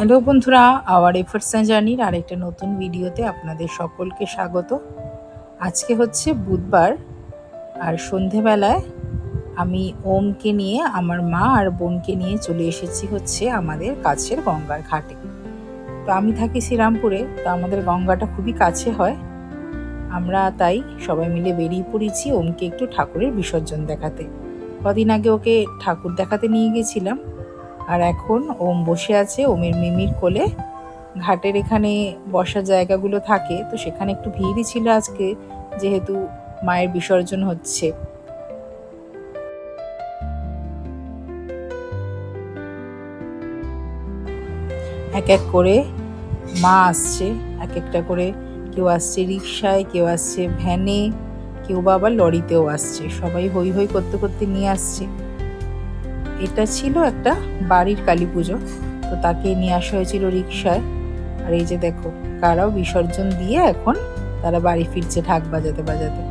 Hello বন্ধুরা, hour efforts জার্নির আরেকটা নতুন ভিডিওতে আপনাদের সকলকে স্বাগত। আজকে হচ্ছে বুধবার আর সন্ধেবেলায় আমি ওমকে নিয়ে, আমার মা আর বোনকে নিয়ে চলে এসেছি হচ্ছে আমাদের কাছের গঙ্গার ঘাটে। তো আমি থাকি শ্রীরামপুরে, তো আমাদের গঙ্গাটা খুবই কাছে হয়। আমরা তাই সবাই মিলে বেরিয়ে পড়েছি ওমকে একটু ঠাকুরের বিসর্জন দেখাতে। কদিন আগে ওকে ঠাকুর দেখাতে নিয়ে গেছিলাম। আর এখন ওম বসে আছে ওমের মিমির কোলে। ঘাটের এখানে বসার জায়গাগুলো থাকে, তো সেখানে একটু ভিড়ই ছিল আজকে, যেহেতু মায়ের বিসর্জন হচ্ছে। এক এক করে মা আসছে, এক একটা করে কেউ আসছে রিক্সায় কেউ আসছে ভ্যানে, কেউ বা আবার লরিতেও আসছে। সবাই হই হই করতে করতে নিয়ে আসছে। এটা ছিল একটা বাড়ির কালী পুজো। তো তাকে নিয়ে আসা হয়েছিল রিক্সায় আর এই যে দেখো, কারাও বিসর্জন দিয়ে এখন তারা বাড়ি ফিরছে ঢাক বাজাতে বাজাতে।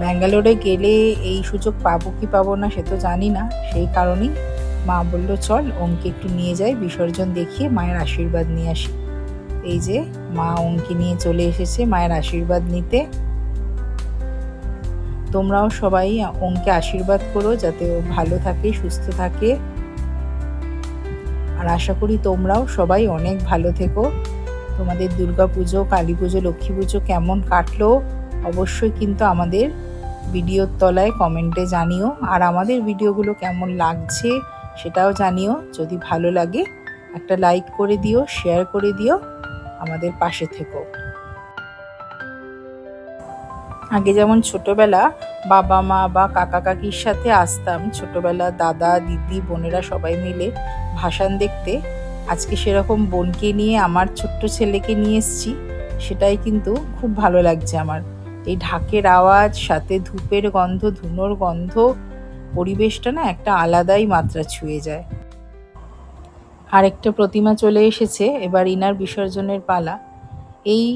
ব্যাঙ্গালোরে গেলে এই সুযোগ পাবো কি পাবো না সে তো জানি না। সেই কারণেই মা বলল, চল ওমকে একটু নিয়ে যাই, বিসর্জন দেখিয়ে মায়ের আশীর্বাদ নিয়ে আসি। এই যে মা ওমকে নিয়ে চলে এসেছে মায়ের আশীর্বাদ নিতে। তোমরাও সবাই ওমকে আশীর্বাদ করো যাতে ও ভালো থাকে, সুস্থ থাকে। আর আশা করি তোমরাও সবাই অনেক ভালো থেকো। তোমাদের দুর্গা পুজো, কালী পুজো, লক্ষ্মী পুজো কেমন কাটলো অবশ্যই কিন্তু আমাদের ভিডিওর তলায় কমেন্টে জানিও। আর আমাদের ভিডিওগুলো কেমন লাগছে সেটাও জানিও। যদি ভালো লাগে একটা লাইক করে দিও, শেয়ার করে দিও। আমাদের পাশে থেকো। আগে যেমন ছোটবেলা বাবা, মা বা কাকা, কাকির সাথে আসতাম, ছোটবেলা দাদা, দিদি, বোনেরা সবাই মিলে ভাসান দেখতে, আজকে সেরকম বোনকে নিয়ে, আমার ছোট্ট ছেলেকে নিয়ে এসছি, সেটাই কিন্তু খুব ভালো লাগছে আমার। এই ঢাকের আওয়াজ, সাথে ধূপের গন্ধ, ধুনোর গন্ধ, পরিবেশটা না একটা আলাদাই মাত্রা ছুঁয়ে যায়। আরেকটা প্রতিমা চলে এসেছে, এবার ইনার বিসর্জনের পালা। এই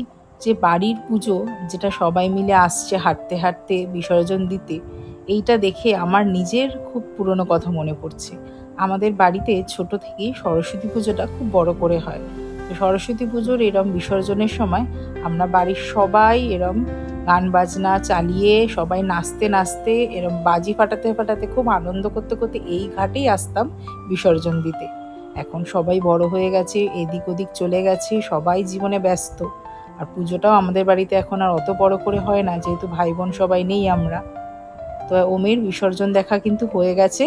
যে বাড়ির পুজো, যেটা সবাই মিলে আসছে হাঁটতে হাঁটতে বিসর্জন দিতে, এইটা দেখে আমার নিজের খুব পুরনো কথা মনে পড়ছে। আমাদের বাড়িতে ছোট থেকেই সরস্বতী পুজোটা খুব বড় করে হয়। সরস্বতী পুজোর এরম বিসর্জনের সময় আমরা বাড়ির সবাই এরম গান বাজনা চালিয়ে সবাই নাচতে নাচতে এরম বাজি ফাটাতে ফাটাতে খুব আনন্দ করতে করতে এই ঘাটেই আসতাম বিসর্জন দিতে। এখন সবাই বড় হয়ে গেছে, এদিক ওদিক চলে গেছে, সবাই জীবনে ব্যস্ত। আর পুজোটাও আমাদের বাড়িতে এখন আর অত বড় করে হয় না, যেহেতু ভাই বোন সবাই নেই আমরা। তো ওমের বিসর্জন দেখা কিন্তু হয়ে গেছে।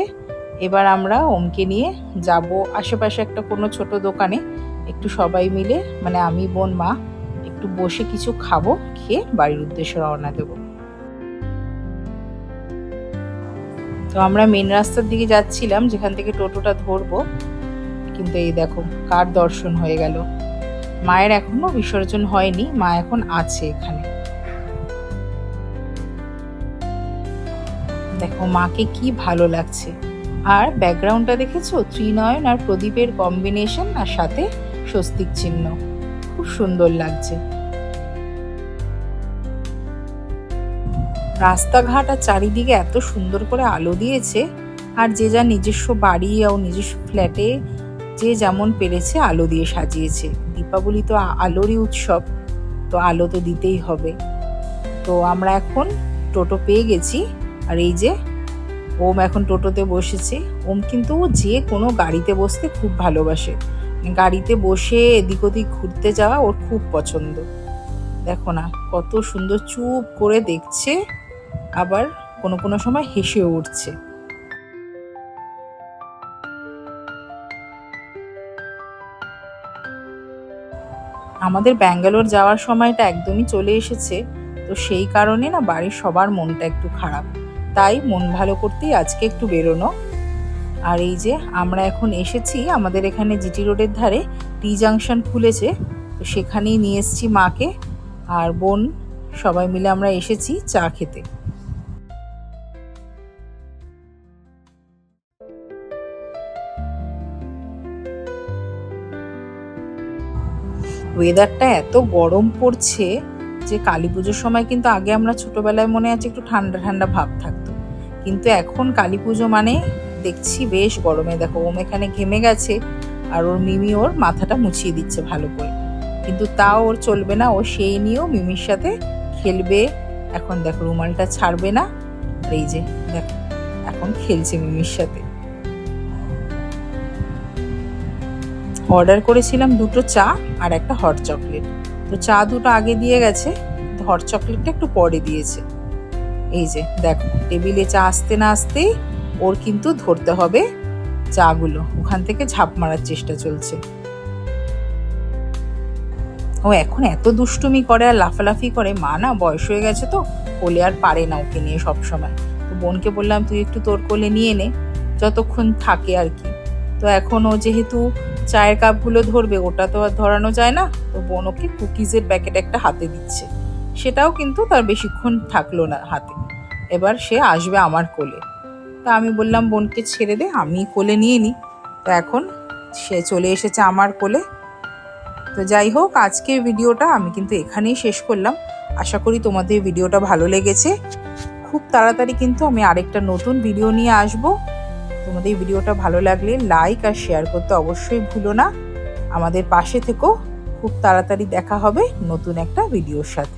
এবার আমরা ওমকে নিয়ে যাব আশেপাশে একটা কোনো ছোট দোকানে। একটু সবাই মিলে মানে আমি, বোন, মা, একটু বসে কিছু খাব, খেয়ে বাড়ির উদ্দেশ্যে রওনা দেব। তো আমরা মেন রাস্তার দিকে যাচ্ছিলাম, যেখান থেকে টোটোটা ধরবো। কিন্তু এই দেখো, কার দর্শন হয়ে গেল? মায়ের এখনও বিসর্জন হয়নি, মা এখন আছে এখানে। দেখো, মাকে কি ভালো লাগছে। আর ব্যাকগ্রাউন্ডটা দেখেছ? ত্রিনয়ন আর প্রদীপের কম্বিনেশন আর সাথে স্বস্তিক চিহ্ন। খুব সুন্দর লাগছে। রাস্তাঘাট আর চারিদিকে এত সুন্দর করে আলো দিয়েছে, আর যে যা নিজস্ব বাড়ি ও নিজস্ব ফ্ল্যাটে যে যেমন পেরেছে আলো দিয়ে সাজিয়েছে। দীপাবলি তো আলোরই উৎসব, তো আলো তো দিতেই হবে। তো আমরা এখন টোটো পেয়ে গেছি, আর এই যে ওম এখন টোটোতে বসেছে। ওম কিন্তু যে কোনো গাড়িতে বসতে খুব ভালোবাসে। গাড়িতে বসে এদিক ওদিক ঘুরতে যাওয়া ওর খুব পছন্দ। দেখো না, কত সুন্দর চুপ করে দেখছে, আবার কোনো কোনো সময় হেসেও উঠছে। আমাদের ব্যাঙ্গালোর যাওয়ার সময়টা একদমই চলে এসেছে, তো সেই কারণে না বাড়ির সবার মনটা একটু খারাপ। তাই মন ভালো করতেই আজকে একটু বেরোনো। আর এই যে আমরা এখন এসেছি, আমাদের এখানে জিটি রোডের ধারে টি জাংশন খুলেছে, তো সেখানেই নিয়ে এসেছি মাকে আর বোন, সবাই মিলে আমরা এসেছি চা খেতে। ওয়েদারটা এত গরম পড়ছে যে কালী পুজোর সময় কিন্তু আগে আমরা ছোটবেলায় মনে আছে একটু ঠান্ডা ঠান্ডা ভাব থাকতো। কিন্তু এখন কালী পুজো মানে দেখছি বেশ গরমে। দেখো, ওম এখানে ঘেমে গেছে আর ওর মিমি ওর মাথাটা মুছিয়ে দিচ্ছে ভালো করে। কিন্তু তাও ওর চলবে না, ও সেই নিয়েও মিমির সাথে খেলবে। এখন দেখো, রুমালটা ছাড়বে না। এই যে, দেখো, এখন খেলছে মিমির সাথে। অর্ডার করেছিলাম দুটো চা আর একটা হট চকলেট তো চা দুটো আগে দিয়ে গেছে হট চকলেটটা একটু পরে দিয়েছে। এই যে, দেখো, টেবিলে চা আসতে না আসতেই ওর কিন্তু ধরতে হবে চাগুলো। ওখান থেকে ঝাঁপ মারার চেষ্টা চলছে। ও এখন এত দুষ্টুমি করে আর লাফালাফি করে, মা না বয়স হয়ে গেছে তো, কোলে আর পারে না ওকে নিয়ে সবসময়। তো বোনকে বললাম, তুই একটু তোর কোলে নিয়ে নে, যতক্ষণ থাকে আর কি। তো এখন ও যেহেতু চায়ের কাপগুলো ধরবে, ওটা তো আর ধরানো যায় না। তো বোন ওকে কুকিজের প্যাকেট একটা হাতে দিচ্ছে। সেটাও কিন্তু তার বেশিক্ষণ থাকল না হাতে। এবার সে আসবে আমার কোলে। তা আমি বললাম, বোনকে ছেড়ে দে আমি কোলে নিয়ে নিই তো এখন সে চলে এসেছে আমার কোলে। তো যাই হোক, আজকের ভিডিওটা আমি কিন্তু এখানেই শেষ করলাম। আশা করি তোমাদের ভিডিওটা ভালো লেগেছে। খুব তাড়াতাড়ি কিন্তু আমি আরেকটা নতুন ভিডিও নিয়ে আসব। তোমাদের এই ভিডিওটা ভালো লাগলে লাইক আর শেয়ার করতে অবশ্যই ভুলো না। আমাদের পাশে থেকেও খুব তাড়াতাড়ি দেখা হবে নতুন একটা ভিডিওর সাথে।